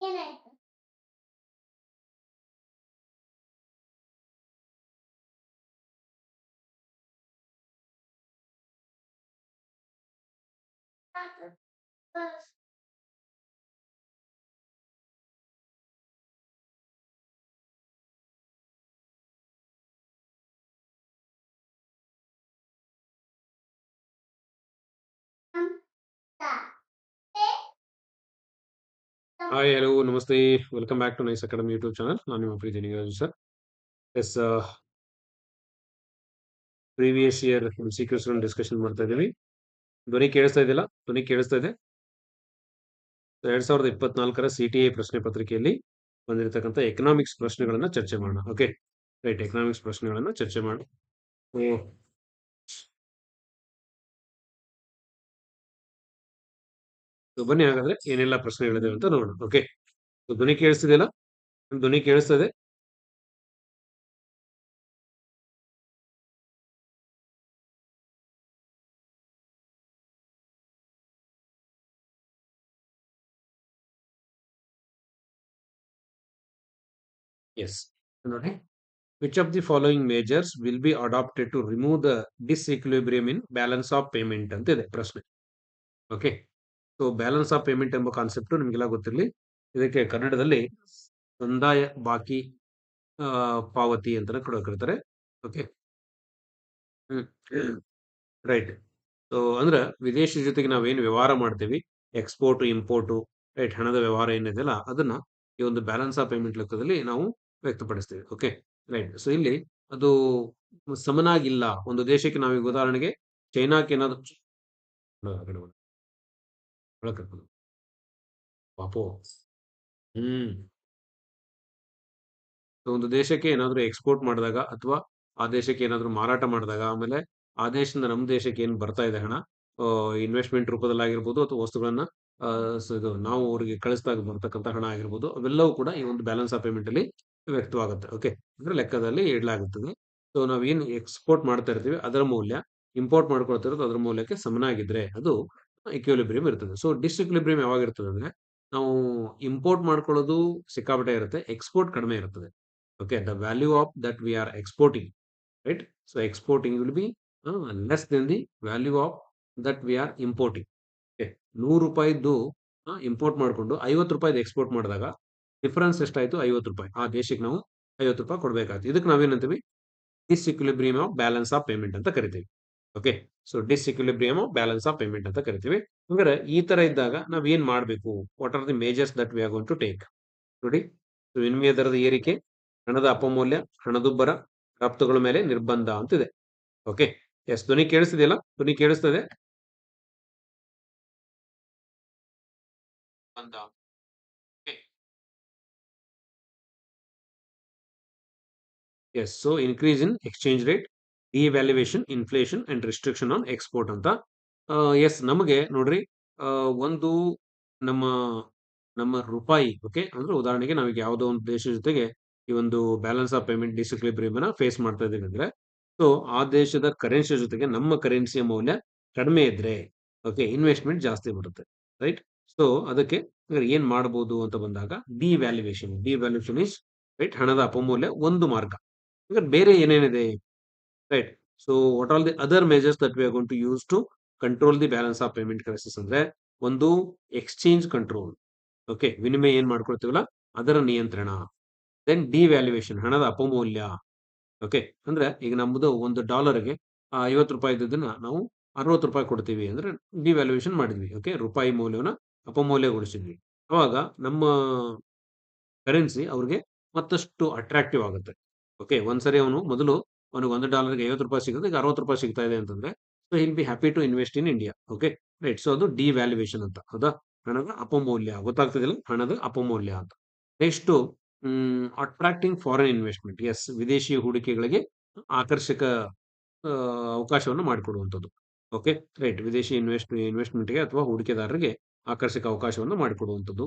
ಏನಾಯ್ತು ಆತು. Bus. Hi hello ನಮಸ್ತೆ welcome back to Nice Academy YouTube channel ನಾನು ನಿಮ್ಮ ಪ್ರೀತಿ Ningaraju sir yes previous year secrets discussion ಮಾಡ್ತಾ ಇದ್ದೀವಿ. ಧ್ವನಿ ಕೇಳಿಸ್ತಾ ಇದೆಯಲ್ಲ? ಧ್ವನಿ ಕೇಳಿಸ್ತಾ ಇದೆ? ಎರಡ್ ಸಾವಿರದ ಇಪ್ಪತ್ನಾಲ್ಕರ ಸಿ ಟಿ ಐ ಪ್ರಶ್ನೆ ಪತ್ರಿಕೆಯಲ್ಲಿ ಬಂದಿರತಕ್ಕಂಥ ಎಕನಾಮಿಕ್ಸ್ ಪ್ರಶ್ನೆಗಳನ್ನ ಚರ್ಚೆ ಮಾಡೋಣ. ಓಕೆ ರೈಟ್ ಎಕನಾಮಿಕ್ಸ್ ಪ್ರಶ್ನೆಗಳನ್ನ ಚರ್ಚೆ ಮಾಡೋಣ. So ಬನ್ನಿ ಹಾಗಾದ್ರೆ ಏನೆಲ್ಲ ಪ್ರಶ್ನೆಗಳಿದೆ ಅಂತ ನೋಡೋಣ. ಓಕೆ ಧ್ವನಿ ಕೇಳಿಸ್ತಿದೆಯಲ್ಲ? ಧ್ವನಿ ಕೇಳಿಸ್ತದೆ? ಎಸ್ ನೋಡಿ. Which of the following measures will be adopted to remove the disequilibrium in balance of payment ಅಂತ ಇದೆ ಪ್ರಶ್ನೆ. Okay so balance of payment ಎಂಬ ಕಾನ್ಸೆಪ್ಟ್ ನಿಮಗೆಲ್ಲ ಗೊತ್ತಿರಲಿ. ಇದಕ್ಕೆ ಕನ್ನಡದಲ್ಲಿ ಸಂದಾಯ ಬಾಕಿ ಪಾವತಿ ಅಂತ ಕೂಡ ಕರೀತಾರೆ. ಓಕೆ ರೈಟ್ ಸೊ ಅಂದ್ರೆ ವಿದೇಶಿ ಜೊತೆಗೆ ನಾವೇನು ವ್ಯವಹಾರ ಮಾಡ್ತೀವಿ ಎಕ್ಸ್ಪೋರ್ಟ್ ಇಂಪೋರ್ಟು ರೈಟ್ ಹಣದ ವ್ಯವಹಾರ ಏನಿದೆಯಲ್ಲ, ಅದನ್ನ ಈ ಒಂದು ಬ್ಯಾಲೆನ್ಸ್ ಆಫ್ ಪೇಮೆಂಟ್ ಲೆಕ್ಕದಲ್ಲಿ ನಾವು ವ್ಯಕ್ತಪಡಿಸ್ತೀವಿ. ಓಕೆ ರೈಟ್ ಸೊ ಇಲ್ಲಿ ಅದು ಸಮನಾಗಿಲ್ಲ. ಒಂದು ದೇಶಕ್ಕೆ ನಾವೀಗ ಉದಾಹರಣೆಗೆ ಚೈನಾಕ್ಕೆ ಏನಾದ್ರು ಒಳಗ್- ಒಳಗ್- ಒಳಗ್- ಒಳಗ್ ಕರ್ಕೊಂಡು ಹೋಗು. ಪಾಪು ಹ್ಮ್ ಒಂದು ದೇಶಕ್ಕೆ ಏನಾದ್ರು ಎಕ್ಸ್ಪೋರ್ಟ್ ಮಾಡಿದಾಗ ಅಥವಾ ಆ ದೇಶಕ್ಕೆ ಏನಾದ್ರು ಮಾರಾಟ ಮಾಡಿದಾಗ ಆಮೇಲೆ ಆ ದೇಶದಿಂದ ನಮ್ಮ ದೇಶಕ್ಕೆ ಏನು ಬರ್ತಾ ಇದೆ ಹಣ ಇನ್ವೆಸ್ಟ್ಮೆಂಟ್ ರೂಪದಲ್ಲಿ ಆಗಿರ್ಬೋದು ಅಥವಾ ವಸ್ತುಗಳನ್ನ ನಾವು ಅವರಿಗೆ ಕಳಿಸಿದಾಗ ಬರ್ತಕ್ಕಂಥ ಹಣ ಆಗಿರ್ಬೋದು, ಅವೆಲ್ಲವೂ ಕೂಡ ಈ ಒಂದು ಬ್ಯಾಲೆನ್ಸ್ ಆಫ್ ಪೇಮೆಂಟ್ ಅಲ್ಲಿ ವ್ಯಕ್ತವಾಗುತ್ತೆ. ಓಕೆ ಅಂದ್ರೆ ಲೆಕ್ಕದಲ್ಲಿ ಇಡಲಾಗುತ್ತದೆ. ಸೊ ನಾವೇನು ಎಕ್ಸ್ಪೋರ್ಟ್ ಮಾಡ್ತಾ ಇರ್ತೀವಿ, ಅದರ ಮೌಲ್ಯ ಇಂಪೋರ್ಟ್ ಮಾಡ್ಕೊಳ್ತಿರೋದು ಅದರ ಮೌಲ್ಯಕ್ಕೆ ಸಮನಾಗಿದ್ರೆ ಅದು ಇಕ್ವಿಲಿಬ್ರಿಯಂ ಇರ್ತದೆ. ಸೊ ಡಿಸ್ಇಕ್ವಿಲಿಬ್ರಿಯಂ ಯಾವಾಗ ಇರ್ತದೆ ಅಂದ್ರೆ, ನಾವು ಇಂಪೋರ್ಟ್ ಮಾಡ್ಕೊಳ್ಳೋದು ಸಿಕ್ಕಾಪಟ್ಟೆ ಇರುತ್ತೆ ಎಕ್ಸ್ಪೋರ್ಟ್ ಕಡಿಮೆ ಇರ್ತದೆ. Okay the value of that we are exporting right so exporting will be less than the value of that we are importing okay ನೂರು ರೂಪಾಯಿದ್ದು ಇಂಪೋರ್ಟ್ ಮಾಡಿಕೊಂಡು ಐವತ್ತು ರೂಪಾಯಿದು ಎಕ್ಸ್ಪೋರ್ಟ್ ಮಾಡಿದಾಗ ಡಿಫರೆನ್ಸ್ ಎಷ್ಟಾಯ್ತು? ಐವತ್ತು ರೂಪಾಯಿ. ಆ ದೇಶಕ್ಕೆ ನಾವು ಐವತ್ತು ರೂಪಾಯಿ ಕೊಡಬೇಕಾಯ್ತು. ಇದಕ್ಕೆ ನಾವೇನಂತೀವಿ disequilibrium of balance of payment ಅಂತ ಕರಿತೀವಿ. Okay so disequilibrium balance of payment ಅಂತ ಕರಿತೀವಿ. ಅಂದ್ರೆ ಈ ತರ ಇದ್ದಾಗ ನಾವ್ ಏನ್ ಮಾಡ್ಬೇಕು? What are the measures that we to take ನೋಡಿ ಸೊ ವಿನಿಮಯ ದರದ ಏರಿಕೆ, ಹಣದ ಅಪಮೌಲ್ಯ, ಹಣದುಬ್ಬರ, ರಫ್ತುಗಳ ಮೇಲೆ ನಿರ್ಬಂಧ ಅಂತಿದೆ. ಓಕೆ ಎಸ್ ಧ್ವನಿ ಕೇಳಿಸ್ತಿದೆಯಲ್ಲ? ಧ್ವನಿ ಕೇಳಿಸ್ತದೆ? Yes so increase in exchange rate devaluation inflation and restriction on export ಅಂತ. ಎಸ್ ನಮಗೆ ನೋಡ್ರಿ ಒಂದು ನಮ್ಮ ನಮ್ಮ ರೂಪಾಯಿ ಓಕೆ ಅಂದ್ರೆ ಉದಾಹರಣೆಗೆ ನಾವೀಗ ಯಾವುದೋ ಒಂದು ದೇಶ ಜೊತೆಗೆ ಈ ಒಂದು balance of payment disequilibrium face ಮಾಡ್ತಾ ಇದ್ದೀವಿ ಅಂದ್ರೆ ಸೊ ಆ ದೇಶದ ಕರೆನ್ಸಿ ಜೊತೆಗೆ ನಮ್ಮ ಕರೆನ್ಸಿಯ ಮೌಲ್ಯ ಕಡಿಮೆ ಇದ್ರೆ ಓಕೆ ಇನ್ವೆಸ್ಟ್ಮೆಂಟ್ ಜಾಸ್ತಿ ಬರುತ್ತೆ ರೈಟ್ ಸೊ ಅದಕ್ಕೆ ಏನ್ ಮಾಡಬಹುದು ಅಂತ ಬಂದಾಗ devaluation devaluation is right ಹಣದ ಅಪಮೌಲ್ಯ ಒಂದು ಮಾರ್ಗ. ಬೇರೆ ಏನೇನಿದೆ? Right so what all the other measures that we are going to to control the balance of payment crisis ಅಂದ್ರೆ ಒಂದು ಎಕ್ಸ್ಚೇಂಜ್ ಕಂಟ್ರೋಲ್ ಓಕೆ ವಿನಿಮಯ ಏನ್ ಮಾಡ್ಕೊಳ್ತೀವಲ್ಲ? ಅದರ ನಿಯಂತ್ರಣ. ದೆನ್ ಡಿವ್ಯಾಲ್ಯೂಯೇಷನ್ ಹಣದ ಅಪಮೌಲ್ಯ. ಓಕೆ ಅಂದ್ರೆ ಈಗ ನಮ್ಮದು ಒಂದು ಡಾಲರ್ಗೆ ಐವತ್ತು ರೂಪಾಯಿ ಇದ್ದದನ್ನ ನಾವು ಅರವತ್ತು ರೂಪಾಯಿ ಕೊಡ್ತೀವಿ ಅಂದ್ರೆ ಡಿವ್ಯಾಲ್ಯೂಯೇಷನ್ ಮಾಡಿದ್ವಿ. ಓಕೆ ರೂಪಾಯಿ ಮೌಲ್ಯವನ್ನ ಅಪಮೌಲ್ಯಗೊಳಿಸಿದ್ವಿ. ಅವಾಗ ನಮ್ಮ ಕರೆನ್ಸಿ ಅವ್ರಿಗೆ ಮತ್ತಷ್ಟು ಅಟ್ರಾಕ್ಟಿವ್ ಆಗುತ್ತೆ. ಓಕೆ ಒಂದ್ಸರಿ ಅವನು ಮೊದಲು ಅವನಿಗೆ ಒಂದು ಡಾಲರ್ಗೆ ಐವತ್ತು ರೂಪಾಯಿ ಸಿಗುತ್ತೆ, ಈಗ ಅರವತ್ತು ರೂಪಾಯಿ ಸಿಗ್ತಾ ಇದೆ ಅಂತಂದ್ರೆ so he'll be happy to invest in India okay right so ಅದು ಡಿ ವ್ಯಾಲ್ಯೂಯೇಷನ್ ಅಂತ. ಹೌದಾ? ಹಣದ ಅಪಮೌಲ್ಯ ಗೊತ್ತಾಗ್ತದಿಲ್ಲ ಹಣದ ಅಪಮೌಲ್ಯ ಅಂತ. Next attracting foreign investment S ವಿದೇಶಿ ಹೂಡಿಕೆಗಳಿಗೆ ಆಕರ್ಷಕ ಅವಕಾಶವನ್ನು ಮಾಡಿಕೊಡುವಂಥದ್ದು ಓಕೆ ರೈಟ್ ವಿದೇಶಿ ಇನ್ವೆಸ್ಟ್ ಇನ್ವೆಸ್ಟ್ಮೆಂಟ್ಗೆ ಅಥವಾ ಹೂಡಿಕೆದಾರರಿಗೆ ಆಕರ್ಷಕ ಅವಕಾಶವನ್ನು ಮಾಡಿಕೊಡುವಂಥದ್ದು.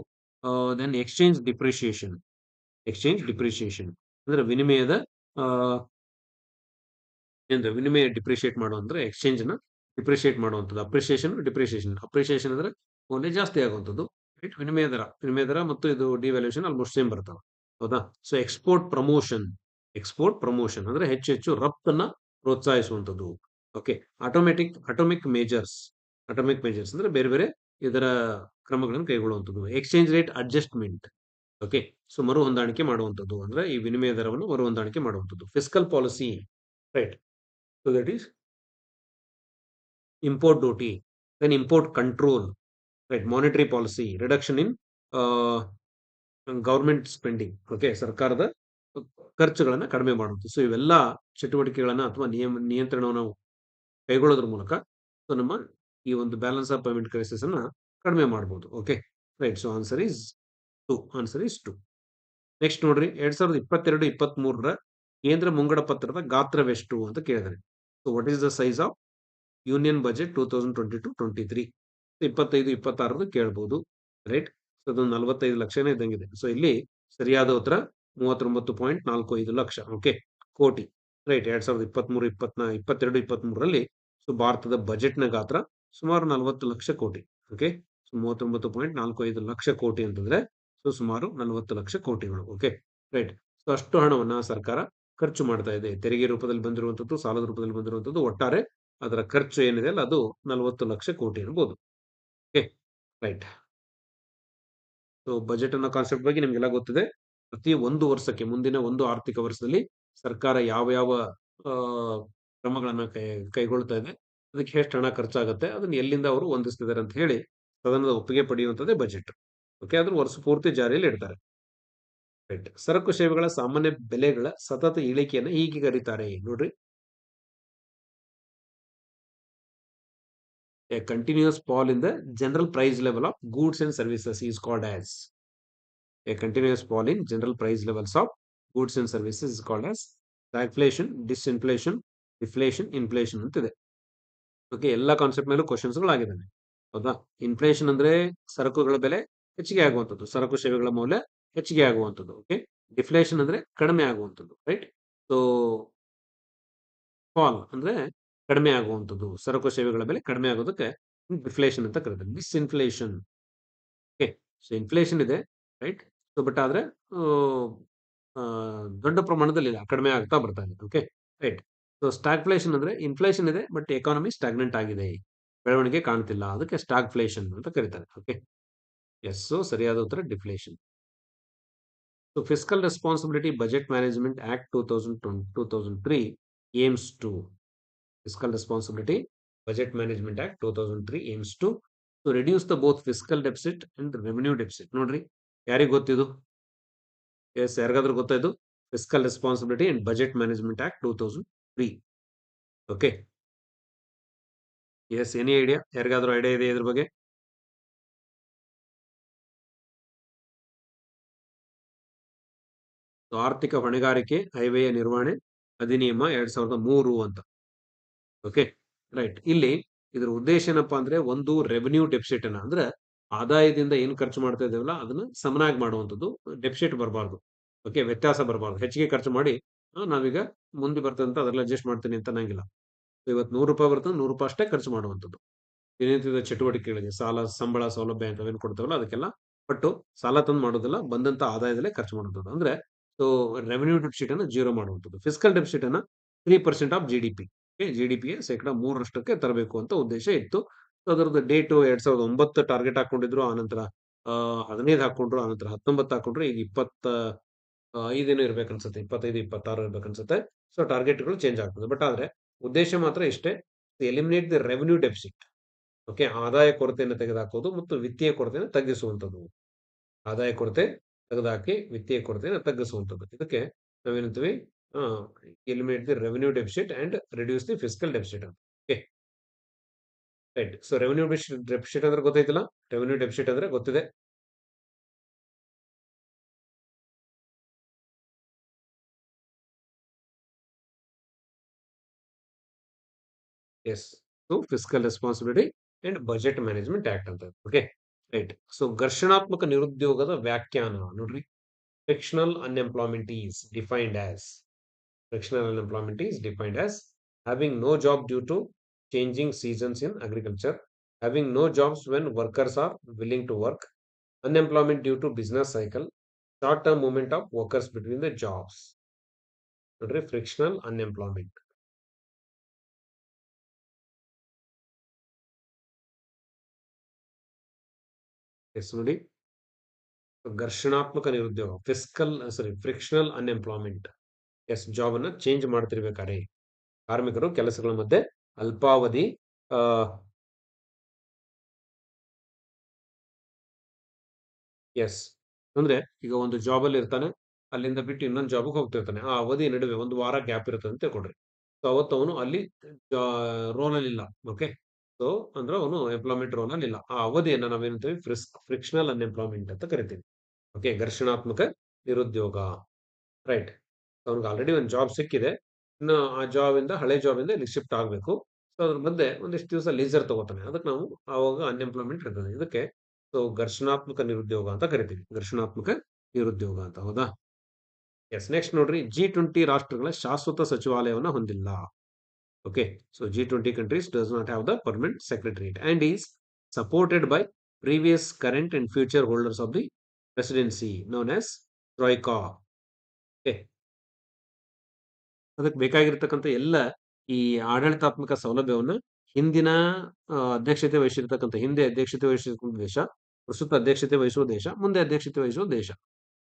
Then exchange depreciation exchange depreciation ಅಂದ್ರೆ ವಿನಿಮಯದ ಅಂದ್ರೆ ವಿನಿಮಯ ಡಿಪ್ರಿಷಿಯೇಟ್ ಮಾಡುವಂದ್ರೆ ಎಕ್ಸ್ಚೇಂಜ್ನ ಡಿಪ್ರಿಷಿಯೇಟ್ ಮಾಡುವಂಥದ್ದು ಅಪ್ರಿಷಿಯೇಷನ್ ಡಿಪ್ರಿಷಿಯೇಷನ್ ಅಪ್ರಿಷಿಯೇಷನ್ ಅಂದ್ರೆ ಮೌಲ್ಯ ಜಾಸ್ತಿ ಆಗುವಂಥದ್ದು ರೈಟ್ ವಿನಿಮಯ ದರ. ವಿನಿಮಯ ದರ ಮತ್ತು ಇದು ಡಿವ್ಯಾಲ್ಯೂಷನ್ ಆಲ್ಮೋಸ್ಟ್ ಸೇಮ್ ಬರ್ತಾವೆ. ಹೌದಾ? So export promotion export promotion ಅಂದ್ರೆ ಹೆಚ್ಚು ಹೆಚ್ಚು ರಫ್ತನ್ನ ಪ್ರೋತ್ಸಾಹಿಸುವಂಥದ್ದು. Okay automatic atomic measures atomic measures ಅಂದ್ರೆ ಬೇರೆ ಬೇರೆ ಇದರ ಕ್ರಮಗಳನ್ನು ಕೈಗೊಳ್ಳುವಂಥದ್ದು. Exchange rate adjustment okay so ಮರು ಹೊಂದಾಣಿಕೆ ಮಾಡುವಂಥದ್ದು. ಅಂದ್ರೆ ಈ ವಿನಿಮಯ ದರವನ್ನು ಮರು ಹೊಂದಾಣಿಕೆ ಮಾಡುವಂಥದ್ದು. Fiscal policy right so that is import duty, then import control, right? Monetary policy, reduction in uh, government spending okay ಸರ್ಕಾರದ ಖರ್ಚುಗಳನ್ನ ಕಡಿಮೆ ಮಾಡುತ್ತೆ ಸೊ ಇವೆಲ್ಲ ಚಟುವಟಿಕೆಗಳನ್ನ ಅಥವಾ ನಿಯಮ ನಿಯಂತ್ರಣವನ್ನು ನಾವು ಕೈಗೊಳ್ಳೋದ್ರ ಮೂಲಕ ಸೊ ನಮ್ಮ ಈ ಒಂದು ಬ್ಯಾಲೆನ್ಸ್ ಆಫ್ ಪೇಮೆಂಟ್ ಕ್ರೈಸಿಸ್ ಅನ್ನ ಕಡಿಮೆ ಮಾಡಬಹುದು okay right so answer is two answer is two next ನೋಡ್ರಿ ಎರಡ್ ಸಾವಿರದ ಇಪ್ಪತ್ತೆರಡು ಇಪ್ಪತ್ತ್ ಮೂರರ ಕೇಂದ್ರ ಮುಂಗಡ ಪತ್ರದ ಗಾತ್ರವೆಷ್ಟು ಅಂತ ಕೇಳಿದರೆ. So what is the size of union budget two thousand twenty two twenty three ಇಪ್ಪತ್ತೈದು ಇಪ್ಪತ್ತಾರದು ಕೇಳ್ಬೋದು ರೈಟ್ ಸೊ ಅದೊಂದು ನಲವತ್ತೈದು ಲಕ್ಷನೇ ಇದ್ದಂಗಿದೆ ಸೊ ಇಲ್ಲಿ ಸರಿಯಾದ ಉತ್ತರ ಮೂವತ್ತೊಂಬತ್ತು ಪಾಯಿಂಟ್ ನಾಲ್ಕು ಐದು ಲಕ್ಷ ಓಕೆ ಕೋಟಿ ರೈಟ್ ಎರಡ್ ಸಾವಿರದ ಇಪ್ಪತ್ಮೂರು ಇಪ್ಪತ್ನಾ ಇಪ್ಪತ್ತೆರಡು ಇಪ್ಪತ್ಮೂರರಲ್ಲಿ ಸೊ, ಭಾರತದ ಬಜೆಟ್ನ ಗಾತ್ರ ಸುಮಾರು ನಲವತ್ತು ಲಕ್ಷ ಕೋಟಿ ಓಕೆ ಸೊ ಮೂವತ್ತೊಂಬತ್ತು ಪಾಯಿಂಟ್ ನಾಲ್ಕು ಐದು ಲಕ್ಷ ಕೋಟಿ ಅಂತಂದ್ರೆ ಸೊ, ಸುಮಾರು ನಲವತ್ತು ಲಕ್ಷ ಕೋಟಿಗಳು ಓಕೆ ರೈಟ್ ಸೊ ಅಷ್ಟು ಹಣವನ್ನ ಸರ್ಕಾರ ಖರ್ಚು ಮಾಡ್ತಾ ಇದೆ. ತೆರಿಗೆ ರೂಪದಲ್ಲಿ ಬಂದಿರುವಂಥದ್ದು, ಸಾಲದ ರೂಪದಲ್ಲಿ ಬಂದಿರುವಂಥದ್ದು ಒಟ್ಟಾರೆ ಅದರ ಖರ್ಚು ಏನಿದೆ ಅಲ್ಲ ಅದು ನಲವತ್ತು ಲಕ್ಷ ಕೋಟಿ ಇರ್ಬೋದು. Okay, right. ಸೊ ಬಜೆಟ್ ಅನ್ನೋ ಕಾನ್ಸೆಪ್ಟ್ ಬಗ್ಗೆ ನಿಮ್ಗೆಲ್ಲ ಗೊತ್ತಿದೆ. ಪ್ರತಿ ಒಂದು ವರ್ಷಕ್ಕೆ, ಮುಂದಿನ ಒಂದು ಆರ್ಥಿಕ ವರ್ಷದಲ್ಲಿ ಸರ್ಕಾರ ಯಾವ ಯಾವ ಕ್ರಮಗಳನ್ನ ಕೈ, ಕೈಗೊಳ್ತಾ ಇದೆ, ಅದಕ್ಕೆ ಎಷ್ಟು ಹಣ ಖರ್ಚಾಗುತ್ತೆ, ಅದನ್ನ ಎಲ್ಲಿಂದ ಅವರು ಹೊಂದಿಸ್ತಿದ್ದಾರೆ ಅಂತ ಹೇಳಿ ಸದನದ ಒಪ್ಪಿಗೆ ಪಡೆಯುವಂಥದ್ದೇ ಬಜೆಟ್ ಓಕೆ ಆದ್ರೂ ವರ್ಷ ಪೂರ್ತಿ ಜಾರಿಯಲ್ಲಿ ಇಡ್ತಾರೆ. ರೇಟ್ ಸರಕು ಸೇವೆಗಳ ಸಾಮಾನ್ಯ ಬೆಲೆಗಳ ಸತತ ಇಳಿಕೆಯನ್ನು ಹೀಗೆ ಕರೀತಾರೆ. ನೋಡ್ರಿ. A continuous fall in the general price level of goods and services is called as a continuous fall in general price levels of goods and services is called as stagflation disinflation deflation inflation ಅಂತಿದೆ okay ಎಲ್ಲ concept ಮೇಲೂ ಕ್ವಶನ್ಸ್ಗಳು ಆಗಿದ್ದಾವೆ ಹೌದಾ? Inflation ಅಂದ್ರೆ ಸರಕುಗಳ ಬೆಲೆ ಹೆಚ್ಚಿಗೆ ಆಗುವಂಥದ್ದು. ಸರಕು ಸೇವೆಗಳ ಮೌಲ್ಯ ಹೆಚ್ಚಿಗೆ ಆಗುವಂಥದ್ದು ಓಕೆ ಡಿಫ್ಲೇಷನ್ ಅಂದ್ರೆ ಕಡಿಮೆ ಆಗುವಂಥದ್ದು ರೈಟ್ ಸೊ ಫಾಲ್ ಅಂದ್ರೆ ಕಡಿಮೆ ಆಗುವಂಥದ್ದು, ಸರಕು ಸೇವೆಗಳ ಬೆಲೆ ಕಡಿಮೆ ಆಗೋದಕ್ಕೆ ಡಿಫ್ಲೇಷನ್ ಅಂತ ಕರೀತಾರೆ miss inflation okay so inflation ಇದೆ ರೈಟ್ ಸೊ ಬಟ್ ಆದ್ರೆ ದೊಡ್ಡ ಪ್ರಮಾಣದಲ್ಲಿ ಇಲ್ಲ, ಕಡಿಮೆ ಆಗ್ತಾ ಬರ್ತಾ ಇದೆ ಓಕೆ ರೈಟ್ ಸೊ ಸ್ಟಾಗ್ಫ್ಲೇಷನ್ ಅಂದ್ರೆ ಇನ್ಫ್ಲೇಷನ್ ಇದೆ ಬಟ್ ಎಕಾನಮಿ ಸ್ಟಾಗ್ನೆಂಟ್ ಆಗಿದೆ. ಬೆಳವಣಿಗೆ ಕಾಣ್ತಿಲ್ಲ, ಅದಕ್ಕೆ ಸ್ಟಾಗ್ಫ್ಲೇಷನ್ ಅಂತ ಕರೀತಾರೆ ಓಕೆ ಎಸ್ ಸೊ ಸರಿಯಾದ ಉತ್ತರ deflation management act two thousand two thousand three aims to Fiscal Responsibility Budget Management Act 2003 aims to to reduce the both fiscal deficit and revenue deficit. ನೋಡ್ರಿ, ಯಾರಿಗೆ ಗೊತ್ತಿದು? ಎಸ್, ಯಾರಿಗಾದ್ರೂ ಗೊತ್ತಾಯ್ತು fiscal responsibility and budget management act two thousand three okay yes any idea ಯಾರಿಗಾದ್ರೂ idea ಇದೆ ಇದ್ರ ಬಗ್ಗೆ? ಆರ್ಥಿಕ ಹೊಣೆಗಾರಿಕೆ, ಹೈವೇಯ ನಿರ್ವಹಣೆ, ಅಧಿನಿಯಮ ಎರಡ್ ಸಾವಿರದ ಮೂರು ಅಂತ. ಓಕೆ ರೈಟ್ ಇಲ್ಲಿ ಇದ್ರ ಉದ್ದೇಶ ಏನಪ್ಪಾ ಅಂದ್ರೆ ಒಂದು ರೆವೆನ್ಯೂ ಡೆಫಿಸಿಟ್ ಅನ್ನ ಅಂದ್ರೆ ಆದಾಯದಿಂದ ಏನು ಖರ್ಚು ಮಾಡ್ತಾ ಇದೇವಲ್ಲ ಅದನ್ನ ಸಮನಾಗಿ ಮಾಡುವಂಥದ್ದು ಡೆಫಿಸಿಟ್ ಬರಬಾರ್ದು. ಓಕೆ ವ್ಯತ್ಯಾಸ ಬರಬಾರ್ದು. ಹೆಚ್ಚಿಗೆ ಖರ್ಚು ಮಾಡಿ ನಾವೀಗ ಮುಂದೆ ಬರ್ತಂತ ಅದ್ರಲ್ಲಿ ಅಡ್ಜಸ್ಟ್ ಮಾಡ್ತೀನಿ ಅಂತ ನಂಗಿಲ್ಲ ಇವತ್ತು ನೂರು ರೂಪಾಯಿ ಬರ್ತದೆ ನೂರು ರೂಪಾಯಿ ಅಷ್ಟೇ ಖರ್ಚು ಮಾಡುವಂಥದ್ದು. ದಿನನಿತ್ಯದ ಚಟುವಟಿಕೆಗಳಿಗೆ ಸಾಲ, ಸಂಬಳ, ಸೌಲಭ್ಯ ಅಂತ ಏನು ಕೊಡ್ತೇವಲ್ಲ ಅದಕ್ಕೆಲ್ಲ ಪಟ್ಟು ಸಾಲ ತಂದು ಮಾಡೋದಿಲ್ಲ, ಬಂದಂತ ಆದಾಯದಲ್ಲೇ ಖರ್ಚು ಮಾಡುವಂಥದ್ದು. ಅಂದ್ರೆ ಸೊ ರೆವೆನ್ಯೂ ಡೆಫಿಸಿಟ್ ಅನ್ನು ಜೀರೋ ಮಾಡುವಂಥದ್ದು. ಫಿಸಿಕಲ್ ಡೆಫಿಸಿಟ್ ಅನ್ನು three percent of G D P G D ಪಿಗೆ ಶೇಕಡ ಮೂರರಷ್ಟಕ್ಕೆ ತರಬೇಕು ಅಂತ ಉದ್ದೇಶ ಇತ್ತು. ಅದರದ್ದು ಡೇಟು ಎರಡ್ ಸಾವಿರದ ಒಂಬತ್ತು ಟಾರ್ಗೆಟ್ ಹಾಕೊಂಡಿದ್ರು ಆನಂತರ ಹದಿನೈದು ಹಾಕೊಂಡ್ರು ಆನಂತರ ಹತ್ತೊಂಬತ್ತು ಹಾಕೊಂಡ್ರು, ಈಗ ಇಪ್ಪತ್ತ ಐದೇನು ಇರ್ಬೇಕು ಅನ್ಸುತ್ತೆ, ಇಪ್ಪತ್ತೈದು, ಇಪ್ಪತ್ತಾರು ಇರ್ಬೇಕು ಅನ್ಸುತ್ತೆ. ಸೊ ಟಾರ್ಗೆಟ್ಗಳು ಚೇಂಜ್ ಆಗ್ತದೆ. ಬಟ್ ಆದ್ರೆ, ಉದ್ದೇಶ ಮಾತ್ರ ಇಷ್ಟೇ eliminate the revenue deficit okay ಆದಾಯ ಕೊರತೆಯನ್ನು ತೆಗೆದುಹಾಕೋದು ಮತ್ತು ವಿತ್ತೀಯ ಕೊರತೆಯನ್ನು ತಗ್ಗಿಸುವಂಥದ್ದು. ಆದಾಯ ಕೊರತೆ ತೆಗೆದುಹಾಕಿ ವಿತ್ತೀಯ ಕೊರತೆಯನ್ನು ತಗ್ಗಿಸುವಂಥದ್ದು ಇದಕ್ಕೆ ನಾವೇನಂತೀವಿ? Eliminate the revenue deficit and reduce the physical deficit ಅಂತ. Okay right so revenue deficit ಅಂದ್ರೆ ಗೊತ್ತೈತಿಲ್ಲ ರೆವೆನ್ಯೂ ಡೆಫಿಸಿಟ್ ಅಂದ್ರೆ ಗೊತ್ತಿದೆ. Yes so physical responsibility and budget management act ಅಂತ. ಓಕೆ ರೈಟ್ ಸೊ ಘರ್ಷಣಾತ್ಮಕ ನಿರುದ್ಯೋಗದ ವ್ಯಾಖ್ಯಾನ ನೋಡ್ರಿ frictional unemployment is defined as frictional unemployment is defined as having no job due to changing seasons in agriculture, having no jobs when workers are willing to work, unemployment due to business cycle, short-term movement of workers between the jobs. ನೋಡ್ರಿ frictional Yes ನೋಡಿ. ಘರ್ಷಣಾತ್ಮಕ ನಿರುದ್ಯೋಗ fiscal sorry frictional unemployment yes job ಅನ್ನ change ಮಾಡ್ತಿರ್ಬೇಕಾರೆ ಕಾರ್ಮಿಕರು ಕೆಲಸಗಳ ಮಧ್ಯೆ ಅಲ್ಪಾವಧಿ ಎಸ್ ಅಂದ್ರೆ ಈಗ ಒಂದು ಜಾಬ್ ಅಲ್ಲಿ ಇರ್ತಾನೆ, ಅಲ್ಲಿಂದ ಬಿಟ್ಟು ಇನ್ನೊಂದು ಜಾಬ್ಗೆ ಹೋಗ್ತಿರ್ತಾನೆ. ಆ ಅವಧಿ ನಡುವೆ ಒಂದು ವಾರ ಗ್ಯಾಪ್ ಇರುತ್ತೆ ಅಂತ ತಿಳ್ಕೊಡ್ರಿ ಸೊ ಅವತ್ತು ಅವನು ಅಲ್ಲಿ ರೋಲ್ ಅಲ್ಲಿ ಇಲ್ಲ ಓಕೆ ಸೊ ಅಂದ್ರೆ ಅವನು ಎಂಪ್ಲಾಯ್ಮೆಂಟ್ ರೋಲ್ ಅಲ್ಲಿ ಇಲ್ಲ. ಆ ಅವಧಿಯನ್ನ ನಾವೇನಂತೀವಿ? ಫ್ರಿಸ್ ಫ್ರಿಕ್ಷನಲ್ ಅನ್ಎಂಪ್ಲಾಯ್ಮೆಂಟ್ ಅಂತ ಕರಿತೀವಿ. ಓಕೆ ಘರ್ಷಣಾತ್ಮಕ ನಿರುದ್ಯೋಗ. ರೈಟ್ ಅವ್ನಿಗೆ ಆಲ್ರೆಡಿ ಒಂದು ಜಾಬ್ ಸಿಕ್ಕಿದೆ. ಇನ್ನು ಆ ಜಾಬ್ ಇಂದ, ಹಳೆ ಜಾಬ್ ಇಂದ ಇಲ್ಲಿ ಶಿಫ್ಟ್ ಆಗಬೇಕು. ಸೊ ಅದ್ರ ಮಧ್ಯೆ ಒಂದಿಷ್ಟು ದಿವಸ ಲೀಸರ್ ತಗೋತಾನೆ. ಅದಕ್ಕೆ ನಾವು ಆವಾಗ ಅನ್ಎಂಪ್ಲಾಯ್ಮೆಂಟ್ ಇರ್ತದೆ ಇದಕ್ಕೆ ಸೊ ಘರ್ಷಣಾತ್ಮಕ ನಿರುದ್ಯೋಗ ಅಂತ ಕರಿತೀವಿ. ಘರ್ಷಣಾತ್ಮಕ ನಿರುದ್ಯೋಗ ಅಂತ. ಹೌದಾ? ಎಸ್ ನೆಕ್ಸ್ಟ್ ನೋಡ್ರಿ. ಜಿ ಟ್ವೆಂಟಿ ರಾಷ್ಟ್ರಗಳ ಶಾಶ್ವತ ಸಚಿವಾಲಯವನ್ನ ಹೊಂದಿಲ್ಲ. Okay so G twenty countries does not the the secretariat and is is supported by previous current and future holders of presidency, known as Troika. Okay ಅದಕ್ಕೆ ಬೇಕಾಗಿರ್ತಕ್ಕಂಥ ಎಲ್ಲ ಈ ಆಡಳಿತಾತ್ಮಕ ಸೌಲಭ್ಯವನ್ನ ಹಿಂದಿನ ಅಧ್ಯಕ್ಷತೆ ವಹಿಸಿರ್ತಕ್ಕಂಥ, ಹಿಂದೆ ಅಧ್ಯಕ್ಷತೆ ವಹಿಸಿರ್ತಕ್ಕಂಥ ದೇಶ, ಪ್ರಸ್ತುತ ಅಧ್ಯಕ್ಷತೆ ವಹಿಸುವ ದೇಶ, ಮುಂದೆ ಅಧ್ಯಕ್ಷತೆ ವಹಿಸುವ ದೇಶ.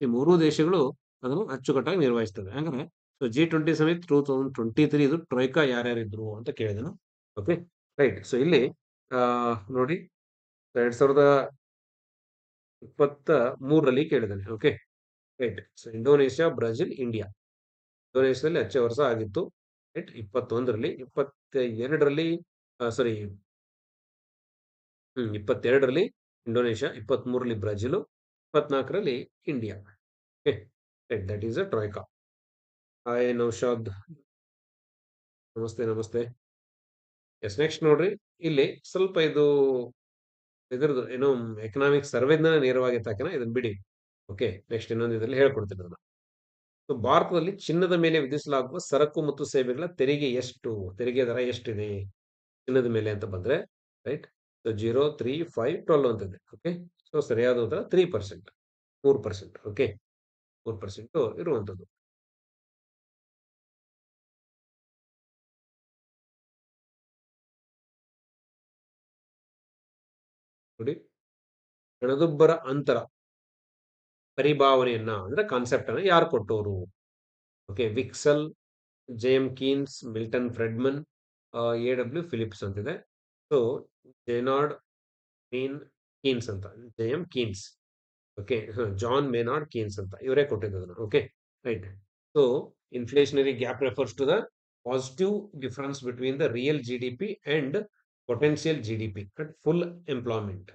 ಈ ಮೂರೂ ದೇಶಗಳು ಅದನ್ನು ಅಚ್ಚುಕಟ್ಟಾಗಿ ನಿರ್ವಹಿಸ್ತವೆ. ಹಂಗಾರೆ so G twenty summit two thousand twenty three ಇದು ಟ್ರೈಕಾ ಯಾರ್ಯಾರಿದ್ರು ಅಂತ ಕೇಳಿದನು. ಓಕೆ ರೈಟ್ ಸೊ ಇಲ್ಲಿ ನೋಡಿ, ಎರಡ್ ಸಾವಿರದ ಇಪ್ಪತ್ತ ಮೂರರಲ್ಲಿ ಕೇಳಿದಾನೆ. Okay right so Indonesia, Brazil, India. ಇಂಡೋನೇಷ್ಯಾದಲ್ಲಿ ಹಚ್ಚೆ ವರ್ಷ ಆಗಿತ್ತು. ರೈಟ್ ಇಪ್ಪತ್ತೊಂದರಲ್ಲಿ ಇಪ್ಪತ್ತ ಎರಡರಲ್ಲಿ ಸಾರಿ ಹ್ಮ್, ಇಪ್ಪತ್ತೆರಡರಲ್ಲಿ ಇಂಡೋನೇಷ್ಯಾ ಇಪ್ಪತ್ತ್ ಮೂರರಲ್ಲಿ ಬ್ರೆಜಿಲು, ಇಪ್ಪತ್ನಾಲ್ಕರಲ್ಲಿ India. Okay right that is a troika hi, Naushad. ನಮಸ್ತೆ ನಮಸ್ತೆ. ಎಸ್, ನೆಕ್ಸ್ಟ್ ನೋಡ್ರಿ. ಇಲ್ಲಿ ಸ್ವಲ್ಪ ಇದು ಇದ್ರದ್ದು ಏನೋ ಎಕನಾಮಿಕ್ ಸರ್ವೇದ್ನ ನೇರವಾಗಿ ತಾಕಿನ ಇದನ್ನ ಬಿಡಿ. ಓಕೆ ನೆಕ್ಸ್ಟ್ ಇನ್ನೊಂದು ಇದರಲ್ಲಿ ಹೇಳ್ಕೊಡ್ತೀನಿ ಅದನ್ನ. ಸೊ ಭಾರತದಲ್ಲಿ ಚಿನ್ನದ ಮೇಲೆ ವಿಧಿಸಲಾಗುವ ಸರಕು ಮತ್ತು ಸೇವೆಗಳ ತೆರಿಗೆ ಎಷ್ಟು? ತೆರಿಗೆ ದರ ಎಷ್ಟಿದೆ? ಚಿನ್ನದ ಮೇಲೆ ಅಂತ ಬಂದ್ರೆ right so zero three five twelve ಅಂತ ಇದೆ. ಓಕೆ ಸೊ ಸರಿಯಾದ ಉತ್ತರ ತ್ರೀ ಪರ್ಸೆಂಟ್ ಮೂರು ಪರ್ಸೆಂಟ್ ಓಕೆ ಮೂರು ಪರ್ಸೆಂಟ್ ಇರುವಂತದ್ದು. ನೋಡಿ ಹಣದುಬ್ಬರ ಅಂತರ ಪರಿಭಾವನೆಯನ್ನ ಅಂದ್ರೆ ಕಾನ್ಸೆಪ್ಟ್ ಅನ್ನ ಯಾರು ಕೊಟ್ಟವರು okay Wicksell J M Keynes Milton Friedman A W Phillips ಅಂತಿದೆ. ಸೊ ಜೇನಾರ್ಡ್ ಮೀನ್ ಕೀನ್ಸ್ ಅಂತ J M Keynes okay John Maynard Keynes ಅಂತ, ಇವರೇ ಕೊಟ್ಟಿದ್ದು okay right so inflationary gap refers to the positive difference between the real G D P and potential G D P full employment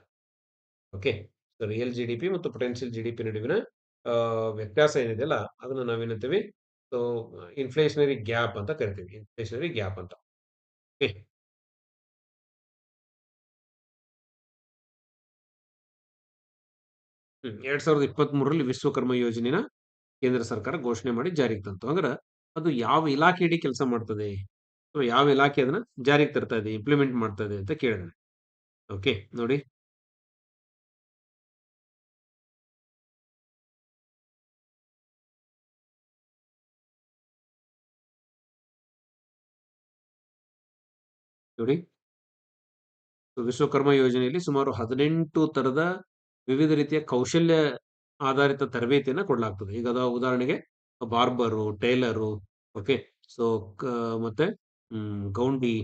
okay real G D P ಮತ್ತು potential G D P ನಡುವಿನ ವ್ಯತ್ಯಾಸ ಏನಿದೆಯಲ್ಲ ಅದನ್ನ ನಾವೇನಂತೀವಿ so inflationary gap ಅಂತ ಕರಿತೀವಿ. Inflationary gap ಅಂತ. Okay ಎರಡ್ ಸಾವಿರದ ಇಪ್ಪತ್ತ್ ಮೂರರಲ್ಲಿ ವಿಶ್ವಕರ್ಮ ಯೋಜನೆನ ಕೇಂದ್ರ ಸರ್ಕಾರ ಘೋಷಣೆ ಮಾಡಿ ಜಾರಿಗೆ ತಂತು. ಅಂದ್ರೆ ಅದು ಯಾವ ಇಲಾಖೆ ಅಡಿ ಕೆಲಸ ಮಾಡ್ತದೆ? ಅಥವಾ ಯಾವ ಇಲಾಖೆ ಅದನ್ನ ಜಾರಿಗೆ ತರ್ತಾ ಇದೆ ಇಂಪ್ಲಿಮೆಂಟ್ ಮಾಡ್ತಾ ಇದೆ ಅಂತ ಕೇಳಿದಾನೆ. ಓಕೆ ನೋಡಿ. ನೋಡಿ. ವಿಶ್ವಕರ್ಮ ಯೋಜನೆಯಲ್ಲಿ ಸುಮಾರು ಹದಿನೆಂಟು ತರದ ವಿವಿಧ ರೀತಿಯ ಕೌಶಲ್ಯ ಆಧಾರಿತ ತರಬೇತಿಯನ್ನ ಕೊಡಲಾಗ್ತದೆ. ಈಗ ಅದ ಉದಾಹರಣೆಗೆ ಬಾರ್ಬರು ಟೈಲರು ಓಕೆ ಸೊ ಮತ್ತೆ ಗೌಂಡಿ,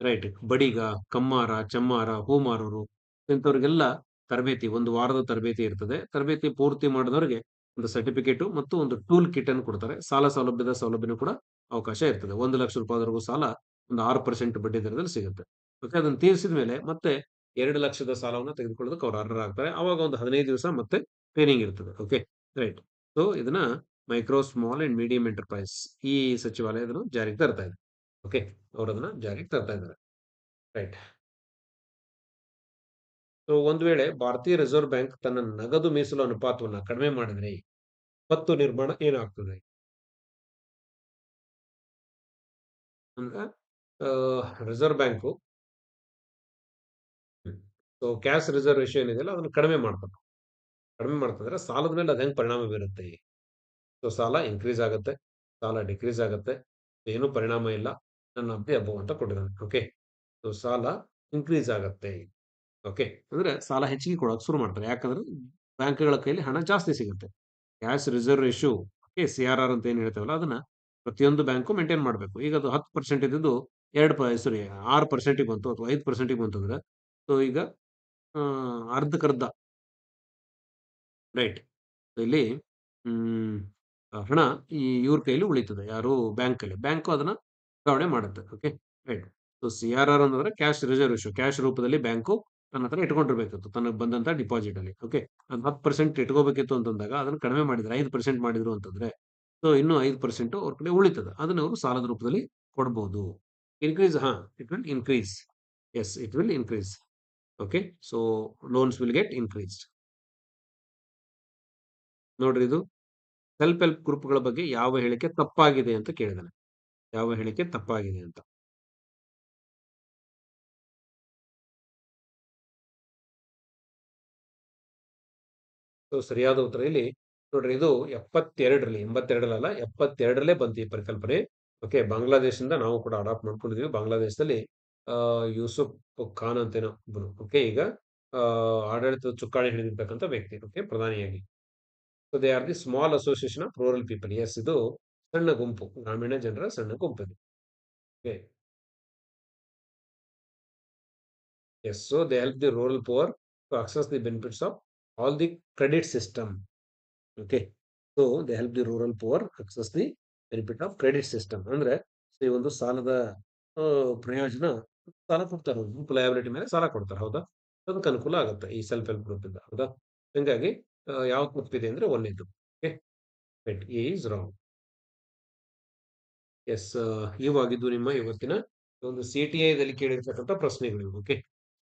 ರೈಟ್. ಬಡಿಗ, ಕಮ್ಮಾರ, ಚಮ್ಮಾರ, ಹೂಮಾರರು ಇಂಥವ್ರಿಗೆಲ್ಲ ತರಬೇತಿ, ಒಂದು ವಾರದ ತರಬೇತಿ ಇರ್ತದೆ. ತರಬೇತಿ ಪೂರ್ತಿ ಮಾಡಿದವರಿಗೆ ಒಂದು ಸರ್ಟಿಫಿಕೇಟ್ ಮತ್ತು ಒಂದು ಟೂಲ್ ಕಿಟ್ ಅನ್ನು ಕೊಡ್ತಾರೆ. ಸಾಲ ಸೌಲಭ್ಯದ ಸೌಲಭ್ಯನೂ ಕೂಡ ಅವಕಾಶ ಇರ್ತದೆ. ಒಂದು ಲಕ್ಷ ರೂಪಾಯಿವರೆಗೂ ಸಾಲ ಒಂದು ಆರು ಪರ್ಸೆಂಟ್ ಬಡ್ಡಿ ದರದಲ್ಲಿ ಸಿಗುತ್ತೆ. ಓಕೆ, ಅದನ್ನು ತೀರಿಸಿದ ಮೇಲೆ ಮತ್ತೆ ಎರಡು ಲಕ್ಷದ ಸಾಲವನ್ನು ತೆಗೆದುಕೊಳ್ಳೋದಕ್ಕೆ ಅವ್ರು ಅರ್ಹರಾಗ್ತಾರೆ. ಅವಾಗ ಒಂದು ಹದಿನೈದು ದಿವಸ ಮತ್ತೆ ಟ್ರೈನಿಂಗ್ ಇರ್ತದೆ. Okay, right. ಸೊ, ಇದನ್ನ micro, small and medium enterprise ಈ ಸಚಿವಾಲಯ ಜಾರಿಗೆ ತರ್ತಾ ಇದೆ. ಓಕೆ ಅವರು ಅದನ್ನ ಜಾರಿಗೆ ತರ್ತಾ ಇದ್ದಾರೆ. ರೈಟ್. ಸೊ, ಒಂದು ವೇಳೆ ಭಾರತೀಯ ರಿಸರ್ವ್ ಬ್ಯಾಂಕ್ ತನ್ನ ನಗದು ಮೀಸಲು ಅನುಪಾತವನ್ನು ಕಡಿಮೆ ಮಾಡಿದ್ರೆ ಪತ್ತು ನಿರ್ಮಾಣ ಏನಾಗ್ತದೆ? Reserve bank so, cash reserve ಇದೆಯಲ್ಲ ಏನಿದೆಯಲ್ಲ, ಅದನ್ನು ಕಡಿಮೆ ಮಾಡ್ತದೆ ಕಡಿಮೆ ಮಾಡ್ತಂದ್ರೆ ಸಾಲದ ಮೇಲೆ ಅದು ಹೆಂಗೆ ಪರಿಣಾಮ ಬೀರುತ್ತೆ? ಸೊ, ಸಾಲ ಇನ್ಕ್ರೀಸ್ ಆಗುತ್ತೆ, ಸಾಲ ಡಿಕ್ರೀಸ್ ಆಗುತ್ತೆ, ಏನು ಪರಿಣಾಮ ಇಲ್ಲ. ನನ್ನ ಅಬ್ಬು ಅಂತ ಕೊಟ್ಟಿದ್ದಾನೆ ಓಕೆ ಸೊ ಸಾಲ ಇನ್ಕ್ರೀಸ್ ಆಗುತ್ತೆ. ಓಕೆ ಅಂದ್ರೆ ಸಾಲ ಹೆಚ್ಚಿಗೆ ಕೊಡೋಕೆ ಶುರು ಮಾಡ್ತಾರೆ. ಯಾಕಂದ್ರೆ ಬ್ಯಾಂಕ್ಗಳ ಕೈಲಿ ಹಣ ಜಾಸ್ತಿ ಸಿಗುತ್ತೆ. Cash reserve issue okay C R R ಅಂತ ಏನು ಹೇಳ್ತೇವಲ್ಲ, ಅದನ್ನ ಪ್ರತಿಯೊಂದು ಬ್ಯಾಂಕು ಮೇಂಟೈನ್ ಮಾಡಬೇಕು. ಈಗ ಅದು ಹತ್ತು ಪರ್ಸೆಂಟ್ ಇದ್ದಿದ್ದು ಎರಡು ಪ ಸಾರಿ ಆರು ಪರ್ಸೆಂಟಿಗೆ ಬಂತು ಅಥವಾ ಐದು ಪರ್ಸೆಂಟಿಗೆ ಬಂತು ಅಂದ್ರೆ ಸೊ ಈಗ ಅರ್ಧಕ್ಕರ್ಧ ರೈಟ್ ಇಲ್ಲಿ ಹಣ ಈ ಇವ್ರ ಕೈಲಿ ಉಳಿತದೆ. ಯಾರು ಬ್ಯಾಂಕಲ್ಲಿ. ಬ್ಯಾಂಕು ಅದನ್ನ ವರ್ಗಾವಣೆ ಮಾಡುತ್ತೆ. Okay right so C R R ಅಂದ್ರೆ ಕ್ಯಾಶ್ ರಿಸರ್ವ್ ಇಶ್ಯೂ ಕ್ಯಾಶ್ ರೂಪದಲ್ಲಿ ಬ್ಯಾಂಕು ತನ್ನ ಹತ್ರ ಇಟ್ಕೊಂಡಿರ್ಬೇಕಿತ್ತು. ತನಗೆ ಬಂದಂತ ಡಿಪಾಸಿಟ್ ಅಲ್ಲಿ. ಓಕೆ ಅದು ಹತ್ತು ಪರ್ಸೆಂಟ್ ಇಟ್ಕೋಬೇಕಿತ್ತು ಅಂತಂದಾಗ ಅದನ್ನ ಕಡಿಮೆ ಮಾಡಿದ್ರೆ, ಐದು ಪರ್ಸೆಂಟ್ ಮಾಡಿದ್ರು ಅಂತಂದ್ರೆ ಸೊ ಇನ್ನು ಐದು ಪರ್ಸೆಂಟ್ ಅವ್ರ ಕಡೆ ಉಳಿತದೆ. ಅದನ್ನ ಅವರು ಸಾಲದ ರೂಪದಲ್ಲಿ ಕೊಡಬಹುದು ಇನ್ಕ್ರೀಸ್ ಹಾ it will increase yes it will increase okay so loans will get increased ನೋಡ್ರಿ ಇದು. ಸೆಲ್ಫ್ ಹೆಲ್ಪ್ ಗ್ರೂಪ್ಗಳ ಬಗ್ಗೆ ಯಾವ ಹೇಳಿಕೆ ತಪ್ಪಾಗಿದೆ ಅಂತ ಕೇಳಿದಾನೆ. ಯಾವ ಹೇಳಿಕೆ ತಪ್ಪಾಗಿದೆ ಅಂತ. ಸರಿಯಾದ ಉತ್ತರ ಇಲ್ಲಿ. ನೋಡ್ರಿ, ಇದು ಎಪ್ಪತ್ತೆರಡರಲ್ಲಿ ಎಂಬತ್ತೆರಡರಲ್ಲ ಎಪ್ಪತ್ತೆರಡರಲ್ಲೇ ಬಂತು ಈ ಪರಿಕಲ್ಪನೆ. ಓಕೆ, ಬಾಂಗ್ಲಾದೇಶದಿಂದ ನಾವು ಕೂಡ ಅಡಾಪ್ಟ್ ಮಾಡ್ಕೊಂಡಿದ್ವಿ. ಬಾಂಗ್ಲಾದೇಶದಲ್ಲಿ ಯೂಸುಫ್ ಖಾನ್ ಅಂತೇನೋ ಒಬ್ಬನು ಓಕೆ, ಈಗ ಆಡಳಿತ ಚುಕ್ಕಾಣಿ ಹಿಡಿದಿರ್ತಕ್ಕಂಥ ವ್ಯಕ್ತಿ, ಓಕೆ, ಪ್ರಧಾನಿಯಾಗಿ. So they are the small association of rural people yes ಇದು ಸಣ್ಣ ಗುಂಪು, ಗ್ರಾಮೀಣ ಜನರ ಸಣ್ಣ ಗುಂಪು okay. Yes so they help the rural poor to access the benefits of all the credit system okay so they help the rural poor access the benefit of credit system ಅಂದ್ರೆ ಈ ಒಂದು ಸಾಲದ ಪ್ರಯೋಜನ ಸಾಲ ಕೊಡ್ತಾರೆ. ಗುಂಪು ಲಯಾಬಿಲಿಟಿ ಮೇಲೆ ಸಾಲ ಕೊಡ್ತಾರೆ. ಹೌದಾ? ಅದಕ್ಕೆ ಅನುಕೂಲ ಆಗುತ್ತೆ ಈ ಸೆಲ್ಫ್ ಹೆಲ್ಪ್ ಗ್ರೂಪ್ ಇಂದ. ಹೌದಾ? ಹಂಗಾಗಿ ಯಾವ ತಪ್ಪಿದೆ ಅಂದ್ರೆ ಒಂದೇದು ಓಕೆ ಈಸ್ ರಾಂಗ್ ಎಸ್ ಇವಾಗಿದ್ದು ನಿಮ್ಮ ಇವತ್ತಿನ ಒಂದು ಸಿ ಟಿ ಐದಲ್ಲಿ ಕೇಳಿರ್ತಕ್ಕಂಥ ಪ್ರಶ್ನೆಗಳು ಓಕೆ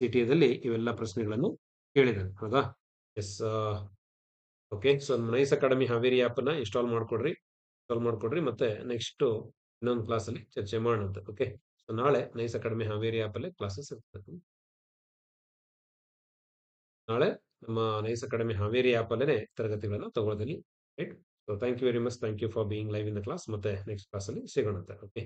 ಸಿ ಟಿ ಐದಲ್ಲಿ ಇವೆಲ್ಲ ಪ್ರಶ್ನೆಗಳನ್ನು ಕೇಳಿದ್ದಾನೆ, ಹೌದಾ? Yes okay so Nice Academy Haveri app ಅನ್ನ ಇನ್ಸ್ಟಾಲ್ ಮಾಡಿಕೊಡ್ರಿ ಇನ್ಸ್ಟಾಲ್ ಮಾಡಿಕೊಡ್ರಿ, ಮತ್ತೆ ನೆಕ್ಸ್ಟ್ ಇನ್ನೊಂದು ಕ್ಲಾಸಲ್ಲಿ ಚರ್ಚೆ ಮಾಡೋಣ ಓಕೆ ಸೊ ನಾಳೆ ನೈಸ್ ಅಕಾಡೆಮಿ ಹಾವೇರಿ ಆ್ಯಪ್ ಅಲ್ಲಿ ಕ್ಲಾಸಸ್ ಇರ್ತದೆ. ನಾಳೆ ನಮ್ಮ ನೈಸ್ ಅಕಾಡೆಮಿ ಹಾವೇರಿ ಆ್ಯಪ್ ಅಲ್ಲೇ ತರಗತಿಗಳನ್ನು ತಗೊಳ್ಳೋದಲ್ಲಿ right so thank you very much thank you for being live in the class ಮತ್ತೆ ನೆಕ್ಸ್ಟ್ ಕ್ಲಾಸಲ್ಲಿ ಸಿಗೋಣಂತೆ. ಓಕೆ